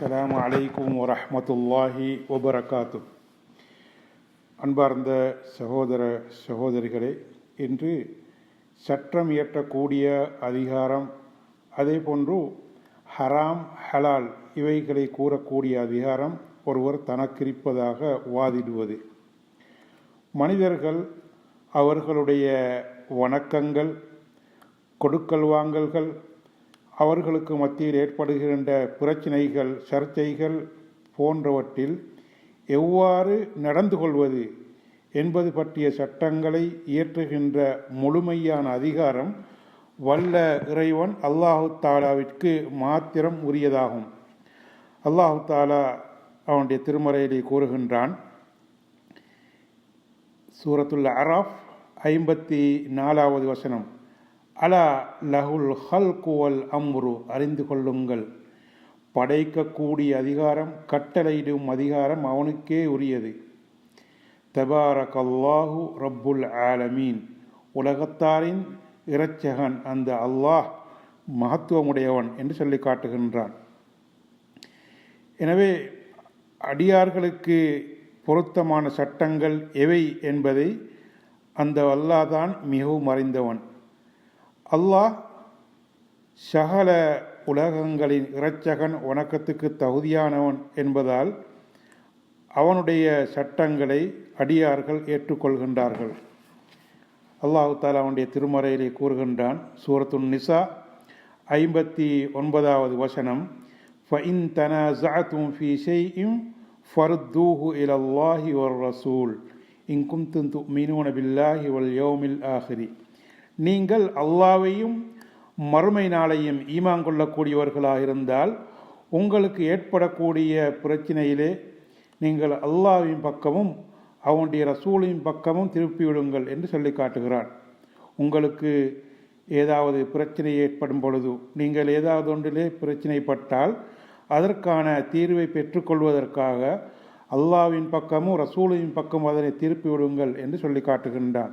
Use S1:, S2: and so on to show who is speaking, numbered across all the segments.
S1: அஸ்லாம் அலைக்கும் வரமத்துல்லாஹி வபரகாத்து அன்பார்ந்த சகோதர சகோதரிகளே இன்று சட்டம் இயற்றக்கூடிய அதிகாரம் அதே போன்று ஹராம் ஹலால் இவைகளை கூறக்கூடிய அதிகாரம் ஒருவர் தனக்கிருப்பதாக வாதிடுவது. மனிதர்கள் அவர்களுடைய வணக்கங்கள் கொடுக்கல் வாங்கல்கள் அவர்களுக்கு மத்தியில் ஏற்படுகின்ற பிரச்சினைகள் சர்ச்சைகள் போன்றவற்றில் எவ்வாறு நடந்து கொள்வது என்பது பற்றிய சட்டங்களை இயற்றுகின்ற முழுமையான அதிகாரம் வல்ல இறைவன் அல்லாஹு தாலாவிற்கு மாத்திரம் உரியதாகும். அல்லாஹு தாலா அவனுடைய திருமறையிலே கூறுகின்றான் சூரத்துள்ள அராஃப் ஐம்பத்தி நாலாவது வசனம். அலா லஹுல் ஹல்குவல் அம்ரு அறிந்து கொள்ளுங்கள். படைக்கக்கூடிய அதிகாரம் கட்டளையிடும் அதிகாரம் அவனுக்கே உரியது. தபாரக் அல்லாஹு ரப்புல் ஆலமீன். உலகத்தாரின் இறைச்சகன் அந்த அல்லாஹ் மகத்துவமுடையவன் என்று சொல்லி காட்டுகின்றான். எனவே அடியார்களுக்கு பொருத்தமான சட்டங்கள் எவை என்பதை அந்த அல்லாஹ் தான் மிகவும் அறிந்தவன். அல்லாஹ் சகல உலகங்களின் இறைச்சகன் வணக்கத்துக்கு தகுதியானவன் என்பதால் அவனுடைய சட்டங்களை அடியார்கள் ஏற்றுக்கொள்கின்றார்கள். அல்லாஹு தாலா அவனுடைய திருமறையிலே கூறுகின்றான் சூரத்துன் நிசா ஐம்பத்தி ஒன்பதாவது வசனம் ஃபஇன் தனஸஅதும் ஃபீ ஷைஇன் ஃபர்தூஹு இலல்லாஹி ஒரு ரசூல் இன் குன்தும் துமினூன பில்லாஹி வல் யோமில் ஆஹிரி. நீங்கள் அல்லாவையும் மறுமை நாளையும் ஈமான் கொள்ளக்கூடியவர்களாக இருந்தால் உங்களுக்கு ஏற்படக்கூடிய பிரச்சனையிலே நீங்கள் அல்லாவின் பக்கமும் அவனுடைய ரசூலின் பக்கமும் திருப்பிவிடுங்கள் என்று சொல்லி காட்டுகிறான் உங்களுக்கு ஏதாவது பிரச்சனை ஏற்படும் பொழுது நீங்கள் ஏதாவது ஒன்றிலே பிரச்சனைப்பட்டால் அதற்கான தீர்வை பெற்றுக்கொள்வதற்காக அல்லாவின் பக்கமும் ரசூலின் பக்கமும் அதனை திருப்பி விடுங்கள் என்று சொல்லி காட்டுகின்றான்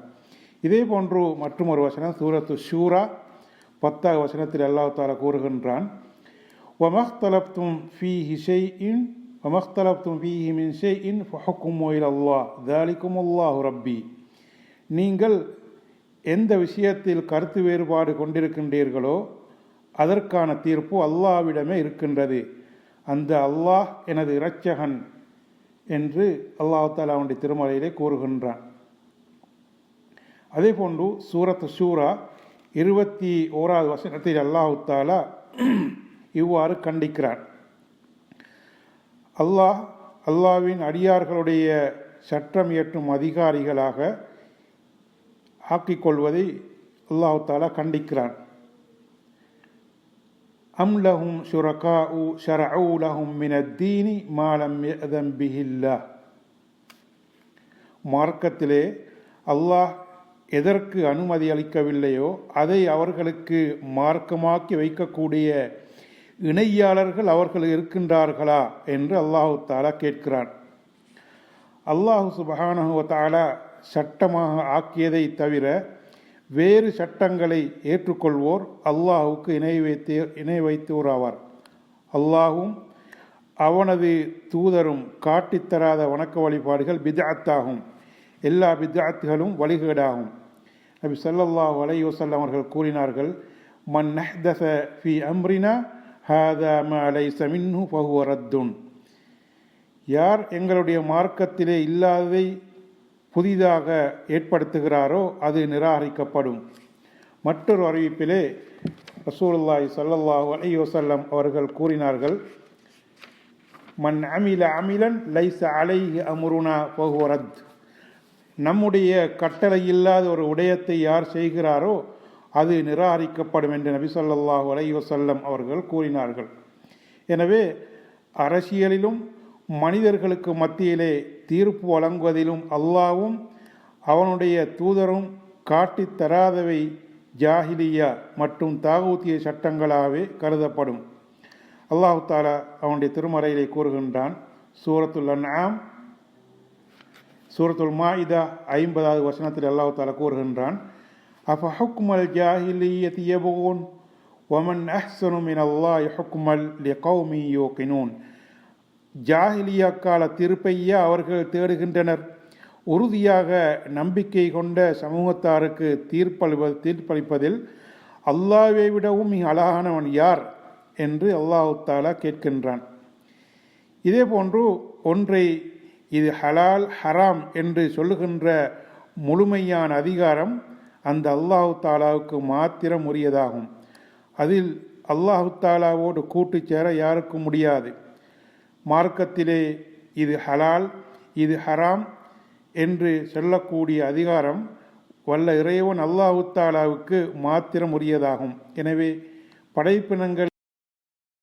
S1: இதே போன்று மற்றும் ஒரு வசனம் சூரத்து ஷூரா பத்தாவது வசனத்தில் அல்லாஹ் தாலா கூறுகின்றான் ஒமஹ்தலப்தும் ஃபி ஹிஷை இன் ஒமஹ்தலப்தும் ஃபி ஹிமின் ஷே இன் ஃபஹக்கும் ஒயில் அல்லா தாலிக்கும் அல்லாஹு ரப்பி. நீங்கள் எந்த விஷயத்தில் கருத்து வேறுபாடு கொண்டிருக்கின்றீர்களோ அதற்கான தீர்ப்பு அல்லாவிடமே இருக்கின்றது. அந்த அல்லாஹ் எனது இரட்சகன் என்று அல்லாஹ் தாலா அவனுடைய திருமலையிலே கூறுகின்றான். அதே போன்று சூரத் ஷூரா இருபத்தி ஓராவது வசனத்தில் அல்லாஹு தாலா இவ்வாறு கண்டிக்கிறார். அல்லாஹ் அல்லாவின் அடியார்களுடைய சட்டம் இயற்றும் அதிகாரிகளாக ஆக்கிக்கொள்வதை அல்லாஹு தாலா கண்டிக்கிறான். அம் லஹும் ஷுரகா உ ஷரஊ லஹும் மினத்தீனி மாலம் யதம் பிஹில்லா மார்க்கத்திலே அல்லாஹ் எதற்கு அனுமதி அளிக்கவில்லையோ அதை அவர்களுக்கு மார்க்கமாக்கி வைக்கக்கூடிய இணையாளர்கள் அவர்கள் இருக்கின்றார்களா என்று அல்லாஹு தாலா கேட்கிறான். அல்லாஹு சுபஹானஹு தாலா சட்டமாக ஆக்கியதை தவிர வேறு சட்டங்களை ஏற்றுக்கொள்வோர் அல்லாஹுக்கு இணை வைத்து இணை வைத்தோர் ஆவார். அல்லாஹும் அவனது தூதரும் காட்டித்தராத வணக்க வழிபாடுகள் பிதாத்தாகும். எல்லா பித்ஆத்துகளும் வழிகேடாகும். நபி சல்லல்லா அலைஹி வசல்லம் அவர்கள் கூறினார்கள் மன் நஹ்தச ஃபி அம்ரினா ஹாதா ம அலை மின்ஹு ஃபஹுவ ரத்துன். யார் எங்களுடைய மார்க்கத்திலே இல்லாததை புதிதாக ஏற்படுத்துகிறாரோ அது நிராகரிக்கப்படும். மற்றொரு அறிவிப்பிலே ரசூலுல்லாய் சல்லல்லாஹு அலைஹி வசல்லம் அவர்கள் கூறினார்கள் மன் அமில அமிலன் லைச அலை அமுருனா ஃபஹுவ ரத். நம்முடைய கட்டளை இல்லாத ஒரு உடையத்தை யார் செய்கிறாரோ அது நிராகரிக்கப்படும் என்று நபி சொல்லாஹு அலை வசல்லம் அவர்கள் கூறினார்கள். எனவே அரசியலிலும் மனிதர்களுக்கு மத்தியிலே தீர்ப்பு வழங்குவதிலும் அல்லாவும் அவனுடைய தூதரும் காட்டித் தராதவை ஜாஹிலியா மற்றும் தாகூத்திய சட்டங்களாகவே கருதப்படும். அல்லாஹு தாலா அவனுடைய திருமறையிலே கூறுகின்றான் சூரத்துல் அன்ஆம் சூரத்துல் மாயிதா ஐம்பதாவது வசனத்தில் அல்லாஹ் தாலா கூறுகின்றான் அஃப ஹுக்மல் ஜாஹிலியத் யபூன்? ஒமன் அஹ்சனு மின் அல்லாஹ் ஹுக்மல் லி யோகினூன்? ஜாஹிலியா கால தீர்ப்பையே அவர்கள் தேடுகின்றனர். உறுதியாக நம்பிக்கை கொண்ட சமூகத்தாருக்கு தீர்ப்பளிப்ப தீர்ப்பளிப்பதில் அல்லாவை விடவும் மிக அழகானவன் யார் என்று அல்லாஹு தாலா கேட்கின்றான். இதே போன்று ஒன்றை இது ஹலால் ஹராம் என்று சொல்லுகின்ற முழுமையான அதிகாரம் அந்த அல்லாஹு தாலாவுக்கு மாத்திரம் உரியதாகும். அதில் அல்லாஹு தாலாவோடு கூட்டு சேர யாருக்கும் முடியாது. மார்க்கத்திலே இது ஹலால் இது ஹராம் என்று சொல்லக்கூடிய அதிகாரம் வல்ல இறைவன் அல்லாஹு தாலாவுக்கு மாத்திரம் உரியதாகும். எனவே படைப்பினங்கள்